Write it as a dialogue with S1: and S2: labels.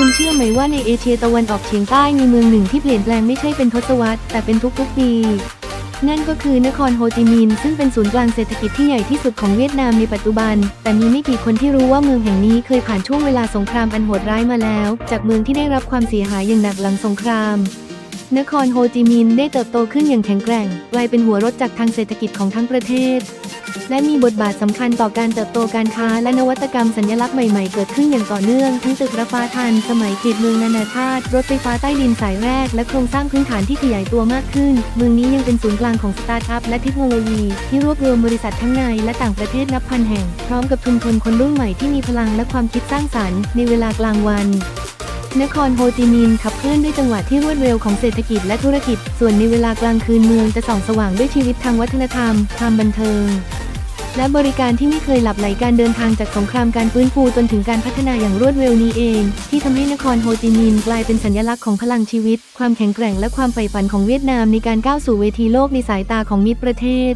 S1: คุณเชื่อไหมว่าในเอเชียตะวันออกเฉียงใต้มีเมืองหนึ่งที่เปลี่ยนแปลงไม่ใช่เป็นทศวรรษแต่เป็นทุกๆปี นั่นก็คือนครโฮจิมินห์ซึ่งเป็นศูนย์กลางเศรษฐกิจที่ใหญ่ที่สุดของเวียดนามในปัจจุบัน แต่มีไม่กี่คนที่รู้ว่าเมืองแห่งนี้เคยผ่านช่วงเวลาสงครามอันโหดร้ายมาแล้ว จากเมืองที่ได้รับความเสียหายอย่างหนักหลังสงครามนครโฮจิมินห์ได้เติบโตขึ้นอย่างแข็งแกร่ง กลายเป็นหัวรถจากรทางเศรษฐกิจของทั้งประเทศ และมีบทบาทสำคัญต่อการเติบโตการค้าและนวัตกรรมสัญลักษณ์ใหม่ๆเกิดขึ้นอย่างต่อเนื่อง ทั้งตึกระฟ้าทัน สมัยเขตเมืองนานาชาติ รถไฟฟ้าใต้ดินสายแรก และโครงสร้างพื้นฐานที่ขยายตัวมากขึ้น เมืองนี้ยังเป็นศูนย์กลางของสตาร์ทอัพและเทคโนโลยี ที่รวบรวมบริษัททั้งในและต่างประเทศนับพันแห่ง พร้อมกับชุมชนคนรุ่นใหม่ที่มีพลังและความคิดสร้างสรรค์ในเวลากลางวันนครโฮจิมินห์ขับเคลื่อนด้วยจังหวะที่รวดเร็วของเศรษฐกิจและธุรกิจ ส่วนในเวลากลางคืนเมืองจะส่องสว่างด้วยชีวิตทางวัฒนธรรม ความบันเทิง และบริการที่ไม่เคยหลับไหลการเดินทางจากสงครามการฟื้นฟูจนถึงการพัฒนาอย่างรวดเร็วนี้เอง ที่ทำให้นครโฮจิมินห์กลายเป็นสัญลักษณ์ของพลังชีวิต ความแข็งแกร่งและความใฝ่ฝันของเวียดนามในการก้าวสู่เวทีโลกในสายตาของมิตรประเทศ